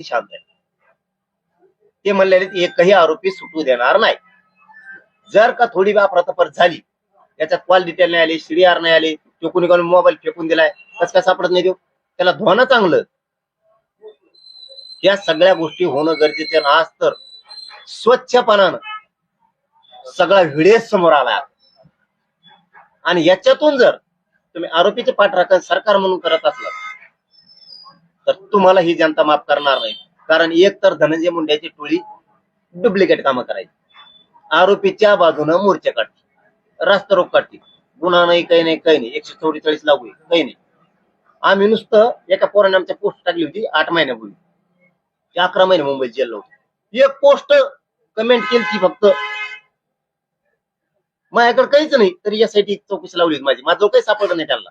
शांत आहे ते म्हणलेले एकही आरोपी सुटू देणार नाही. जर का थोडी वापरातफर झाली त्याच्यात कॉल डिटेल नाही आली सीडीआर नाही आली तो कोणी कोणी मोबाईल फेकून दिलाय कस काय सापडत नाही देऊ त्याला धुवानं चांगलं. या सगळ्या गोष्टी होणं गरजेचं आज तर स्वच्छपणानं सगळा व्हिडिओ समोर आला आणि याच्यातून जर तुम्ही आरोपीचे पाठराखण सरकार म्हणून करत असला तर तुम्हाला ही जनता माफ करणार नाही. कारण एक तर धनंजय मुंड्याची टोळी डुप्लिकेट कामं करायची. आरोपीच्या बाजूनं मोर्चे काढते. रास्ता रोग काढते. गुन्हा नाही काही नाही काही नाही. एकशे चौवेचाळीस लागू आहे काही नाही. आम्ही नुसतं एका पोराने आमच्या पोस्ट टाकली होती आठ महिन्यापूर्वी. ते अकरा महिने मुंबईत जेल होते. एक पोस्ट कमेंट केली ती फक्त. माझ्याकडे काहीच नाही तरी यासाठी चौकशी लावली होती माझी. माझं काही सापडलं नाही त्यांना.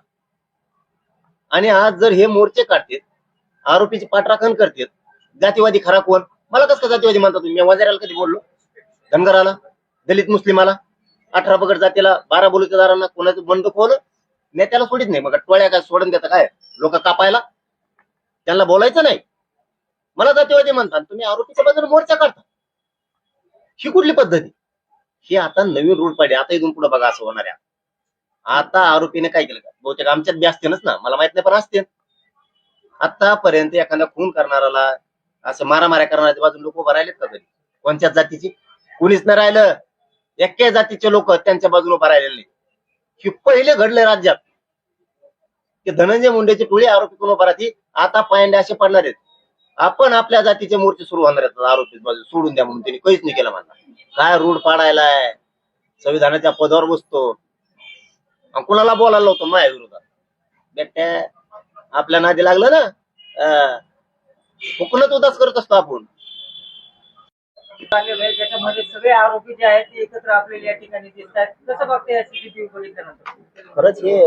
आणि आज जर हे मोर्चे काढतात आरोपीची पाठराखण करतात. जातीवादी खरा कोण? मला कसं का जातीवादी म्हणता तुम्ही? मी वजाऱ्याला कधी बोललो? धनगराला? दलित मुस्लिमाला? अठरा पगड जातीला बारा बोलुतेदारांना कोणाचं बंद खोल नेत्याला सोडित नाही. मग टोळ्या काय सोडून देता काय? लोक कापायला? त्यांना बोलायचं नाही. मला जातीवादी म्हणतात तुम्ही आरोपीच्या बाजूने मोर्चा काढता. ही कुठली पद्धती ही आता नवीन रूल पाहिजे आता इथून पुढे बघा असं होणार आहे आता आरोपीने काय केलं? का बहुतेक आमच्यात बी असते ना. मला माहीत नाही पण असते आतापर्यंत एखादा खून करणाराला असं मारामाऱ्या करणाऱ्या बाजून लोक उभं राहिलेत का तरी कोणत्याच जातीची? कुणीच नाही राहिलं. एक्या जातीचे लोक त्यांच्या बाजूने उभा राहिलेले. नाही हे पहिले घडले राज्यात. की धनंजय मुंडेची टोळी आरोपी कोण उभा राहते? आता पायंडे असे पडणार आहेत. आपण आपल्या जातीचे मोर्चे सुरू होणार आहेत आरोपी बाजू सोडून द्या म्हणून त्यांनी. काहीच नाही केलं म्हणणार. काय रूढ पाडायलाय? संविधानाच्या पदावर बसतो. कुणाला बोलायला होतो माझ्या विरोधात. बेट्या आपल्या नादी लागलं ना अं, उदास करत असतो आपण. आलेलं आहे ज्याच्यामध्ये सगळे आरोपी जे आहेत ते एकत्र आपल्याला या ठिकाणी दिसत आहेत कसं बघते या सीसीटीव्ही बघितल्यानंतर खरंच हे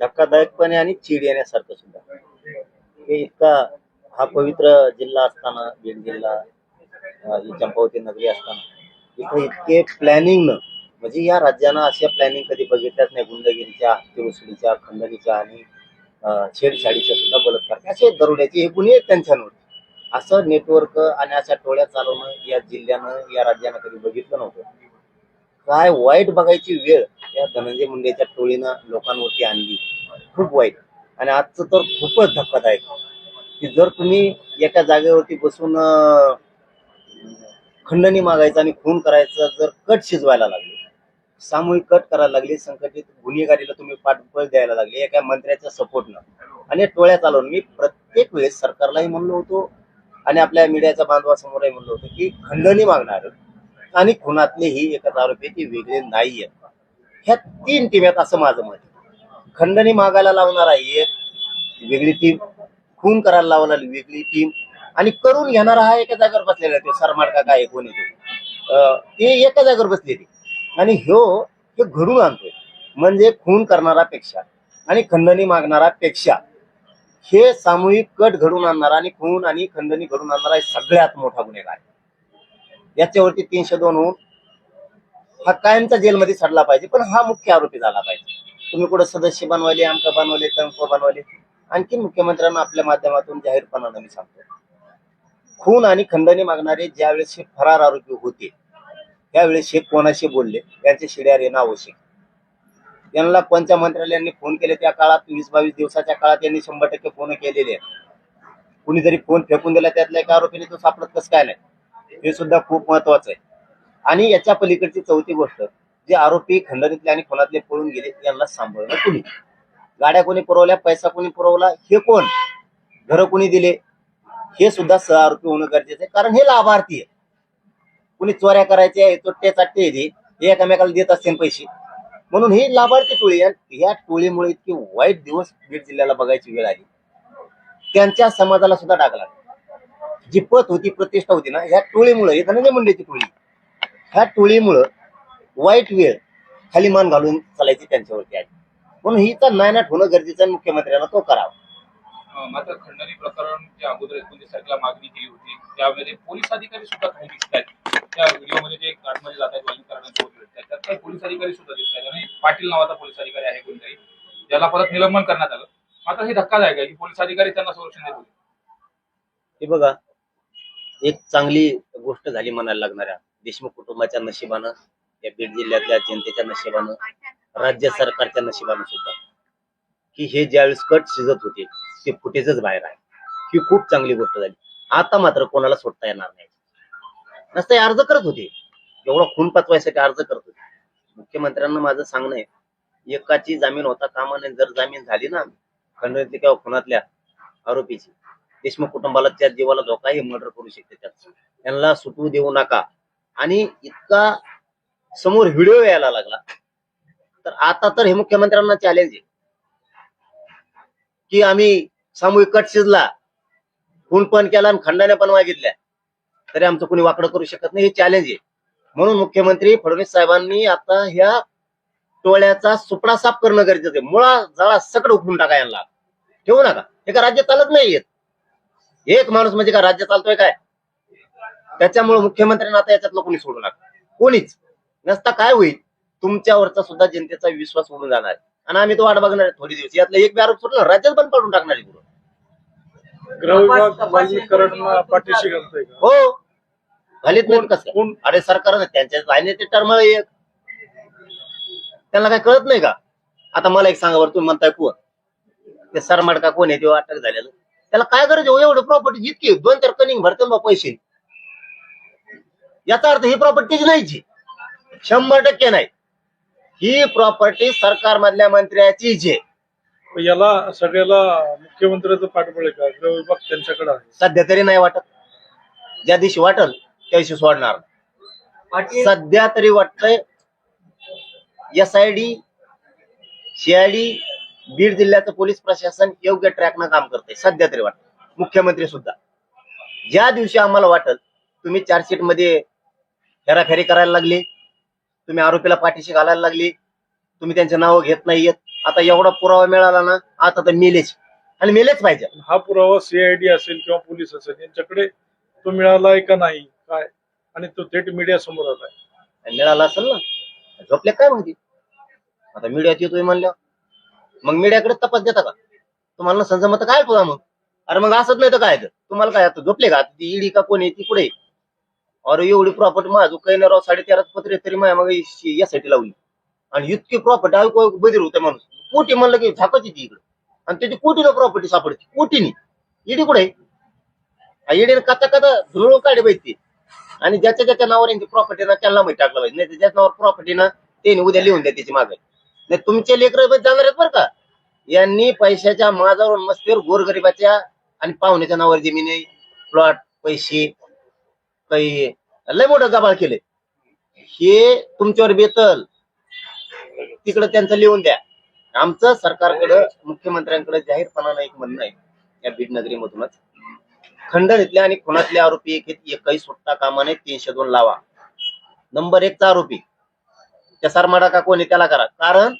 धक्कादायकपणे आणि चीड येण्यासारखं सुद्धा. हे इतका हा पवित्र जिल्हा असताना बीड जिल्हा अं, ही चंपावती नगरी असताना इथं इतके प्लॅनिंग म्हणजे या राज्यानं अशा प्लॅनिंग कधी बघितल्याच नाही. गुंडगिरीच्या हत्येवसुलीच्या खंडणीच्या आणि अं, सुद्धा बलात्कार असे दरोड्याचे हे गुन्हे त्यांच्यावर. असं नेटवर्क आणि अशा टोळ्या चालवणं या जिल्ह्यानं या राज्यानं कधी बघितलं नव्हतं. काय वाईट बघायची वेळ या धनंजय मुंडेच्या टोळीनं लोकांवरती आणली. खूप वाईट. आणि आजचं तर खूपच धक्कादायक. की जर तुम्ही एका जागेवरती बसून खंडणी मागायचं आणि खून करायचं जर कट शिजवायला लागले सामूहिक कट करायला लागले संकटित गुन्हेगारीला तुम्ही पाठबळ द्यायला लागले एका मंत्र्याच्या सपोर्टनं. आणि या टोळ्या चालवून मी प्रत्येक वेळेस सरकारलाही म्हणलो होतो आणि आपल्या मीडियाच्या बांधवासमोरही म्हणलो होतो की खंडणी मागणार आणि खुनातले ही एकच आरोपी ती वेगळे नाही आहेत ह्या तीन टीम आहेत असं माझं मत आहे. खंडणी मागायला लावणारा एक वेगळी टीम खून करायला लावणारी वेगळी टीम आणि करून घेणारा हा एका जागेवर बसलेला आहे, तो सरमाड काय कोणी तो? अं, ते एका जागेवर बसलेली. आणि ह्यो हे घडून आणतोय. म्हणजे खून करणारा पेक्षा आणि खंडणी मागणारा पेक्षा हे सामूहिक कट घडून आणणारा आणि खून आणि खंडणी घडून आणणारा हे सगळ्यात मोठा गुन्हेगार. आहे. याच्यावरती तीनशे दोन होऊन हा कायमचा जेलमध्ये सडला पाहिजे पण हा मुख्य आरोपी झाला पाहिजे. तुम्ही कुठं सदस्य बनवले आमका बनवले तंक बनवले आणखी मुख्यमंत्र्यांना आपल्या माध्यमातून जाहीरपणानं मी सांगतो. खून आणि खंडणी मागणारे ज्यावेळेस हे फरार आरोपी होते त्यावेळेस हे कोणाशी बोलले? त्यांचे शिड्यार येणं आवश्यक यांना पंच मंत्रालयांनी फोन केले. त्या काळात वीस बावीस दिवसाच्या काळात त्यांनी शंभर टक्के फोन केलेले आहेत. कुणीतरी फोन फेकून दिला त्यातल्या एका आरोपीने तो सापडत कसं काय नाही? हे सुद्धा खूप महत्वाचं आहे. आणि याच्या पलीकडची चौथी गोष्ट जे आरोपी खंडणीतले आणि खुनातले पळून गेले यांना सांभाळणं कुणी? गाड्या कोणी पुरवल्या पैसा कोणी पुरवला हे कोण? घरं कोणी दिले? हे सुद्धा सह आरोपी होणं गरजेचं आहे कारण हे लाभार्थी आहे कुणी चोऱ्या करायच्या चोट्टे चाट्टे येते हे एकमेकाला देत असतील पैसे. म्हणून ही लाभार्थी टोळी ह्या या टोळीमुळे इतके वाईट दिवस बीड जिल्ह्याला बघायची वेळ आली. त्यांच्या समाजाला सुद्धा टाकला जी पत होती प्रतिष्ठा होती ना ह्या टोळीमुळे हे धनंजय मुंडेची टोळी. ह्या टोळीमुळं वाईट वेळ खाली मान घालून चालायची त्यांच्यावरती आली. म्हणून ही तर नायनाट होणं गरजेचं आहे. मुख्यमंत्र्यांना तो करावा. मात्र खंडणी प्रकरण जे अगोदर एकोणतीस तारखेला मागणी केली होती त्यावेळी पोलीस अधिकारी सुद्धा काही दिसतात त्या व्हिडिओमध्ये जे कार्डमध्ये जात आहेत वालीकरणाचे वगैरे त्याच्यात काही पोलीस अधिकारी सुद्धा दिसत आहेत. आणि पाटील नावाचा पोलीस अधिकारी आहे कोणीतरी ज्याला परत निलंबन करण्यात आलं. मात्र हे धक्कादायक आहे की पोलीस अधिकारी त्यांना संरक्षण देत होते. हे बघा एक चांगली गोष्ट झाली म्हणायला लागणाऱ्या. देशमुख कुटुंबाच्या नशिबानं या बीड जिल्ह्यातल्या जनतेच्या नशिबानं राज्य सरकारच्या नशिबानं सुद्धा. की हे ज्यावेळेस कट शिजत होते ते फुटेजच बाहेर आहे. ही खूप चांगली गोष्ट झाली. आता मात्र कोणाला सोडता येणार नाही. नसतं हे अर्ज करत होते. एवढा खून पचवायसाठी अर्ज करत होते. मुख्यमंत्र्यांना माझं सांगणं आहे एकाची जामीन होता कामा नये जर जामीन झाली ना खंडणीतल्या किंवा खुनातल्या आरोपीची देशमुख कुटुंबाला त्या जीवाला धोका हे मर्डर करू शकते त्यात. त्यांना सुटू देऊ नका. आणि इतका समोर व्हिडिओ यायला लागला. तर आता तर हे मुख्यमंत्र्यांना चॅलेंज आहे. की आम्ही सामूहिक कट शिजला खून पण केला आणि खंडाने पण मागितल्या. तरी आमचं कोणी वाकडं करू शकत नाही हे चॅलेंज आहे. म्हणून मुख्यमंत्री फडणवीस साहेबांनी आता ह्या टोळ्याचा सुपडा साफ करणं गरजेचं आहे. मुळा जळा सगळं उकळून टाका यांना. ठेवू नका. हे का राज्य चालत नाहीयेत एक माणूस म्हणजे का राज्य चालतोय काय? त्याच्यामुळे मुख्यमंत्र्यांना आता याच्यातलं कोणी सोडू नका. कोणीच. नसता काय होईल? तुमच्यावरचा सुद्धा जनतेचा विश्वास उडून जाणार. आहे. आणि आम्ही तो वाट बघणार थोडी दिवस. यातला एक बी आरोप सोडला राज्यात बंद पडून टाकणार आहे पुढं. गृहविभाग वाल्मीकरण पाठीशी घालतोय का? हो. घालीत नाही कसं अरे सरकारनं त्यांच्या लाईनीचे टर्म एक. त्यांना काय कळत नाही का? आता मला एक सांगा बरं तुम्ही म्हणताय कोण? ते सरमाड का कोण आहे ते अटक झालेलं. त्याला काय गरज आहे हो? एवढं प्रॉपर्टी जितकी दोन चार कनिंग भरते बा पैसे. याचा अर्थ ही प्रॉपर्टीच नाहीची शंभर टक्के नाही. ही प्रॉपर्टी सरकार मधल्या मंत्र्याचीच आहे. पण याला सगळ्याला मुख्यमंत्र्याचं पाठबळ आहे का? गृहविभाग त्यांच्याकडे आहे. सध्या तरी नाही वाटत. ज्या दिवशी वाटल त्या दिवशी सोडणार. सध्या तरी वाटतंय S I D CID Beed जिल्ह्याचं पोलीस प्रशासन योग्य ट्रॅकनं काम करतंय. सध्या तरी वाटत मुख्यमंत्री सुद्धा. ज्या दिवशी आम्हाला वाटल तुम्ही चार्जशीटमध्ये हेराफेरी करायला लागली तुम्ही आरोपीला पाठीशी घालायला लागली तुम्ही त्यांचे नाव घेत नाहीयेत आता एवढा पुरावा मिळाला ना आता तर मेलेच. आणि मेलेच पाहिजे. हा पुरावा सीआयडी असेल किंवा पोलीस असेल यांच्याकडे तो मिळालाय का नाही काय? आणि तो थेट मीडिया समोर आलाय आणि मिळाला असेल ना झोपले काय माहिती? आता मीडियात येतोय म्हणल्या मग मीडियाकडे तपास देता का? तुम्हाला नसेल जमत तर काय तुला मग? अरे मग असंच नाही तर काय? तुम्हाला काय आता झोपले का? ती ईडी का कोणी ती कुठे अरे एवढी प्रॉपर्टी माझं काही नाही राव साडे तेरा पत्रे तरी माझ्या मग यासाठी लावली. आणि इतकी प्रॉपर्टी बधीर होते माणूस. कोटी म्हणलं की झाकाची ती इकडे. आणि त्याची कोटीला प्रॉपर्टी सापडते. कोटीनी. ईडी कुठे? ईडीने कथा कथा धुळून काढे पाहिजे आणि ज्याच्या ज्याच्या नावावर यांची प्रॉपर्टी ना त्यांना माहिती टाकलं पाहिजे. नाही ज्याच्या नावावर प्रॉपर्टी ना त्यांनी उद्या लिहून द्या त्याची मागे. नाही तुमचे लेकर जाणार आहेत बरं का. यांनी पैशाच्या माझावर मस्तीवर गोरगरिबाच्या आणि पाहुण्याच्या नावावर जमिनी प्लॉट पैसे काही लय मोठं गबाळ केले हे तुमच्यावर बेतल. तिकडे त्यांचं लिहून द्या. आमचं सरकारकडं मुख्यमंत्र्यांकडे जाहीरपणानं एक म्हणणं आहे या बीड नगरीमधूनच. खंडणीतल्या आणि खुनातले आरोपी एक एकही सुट्टा कामाने तीनशे दोन लावा. नंबर एकचा आरोपी त्या सरमाडा का कोणी त्याला करा. कारण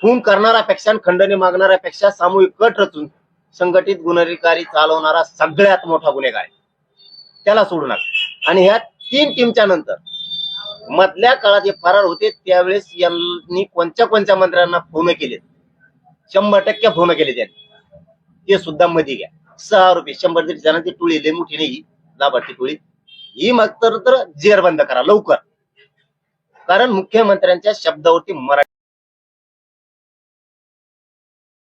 खून करणाऱ्यापेक्षा आणि खंडणी मागणाऱ्यापेक्षा सामूहिक कट रचून संघटित गुन्हेगारी चालवणारा सगळ्यात मोठा गुन्हेगार आहे. त्याला सोडू नका. आणि ह्या तीन टीमच्या नंतर मधल्या काळात जे फरार होते त्यावेळेस यांनी कोणत्या कोणत्या मंत्र्यांना फोन केले शंभर टक्के फोन केले त्यांनी ते सुद्धा मध्ये घ्या. सहा रुपये शंभर तरी जणांची टोळी लय मोठी नाही लाभार्थी टोळी. ही मग तर तर करा लवकर. कारण मुख्यमंत्र्यांच्या शब्दावरती मराठी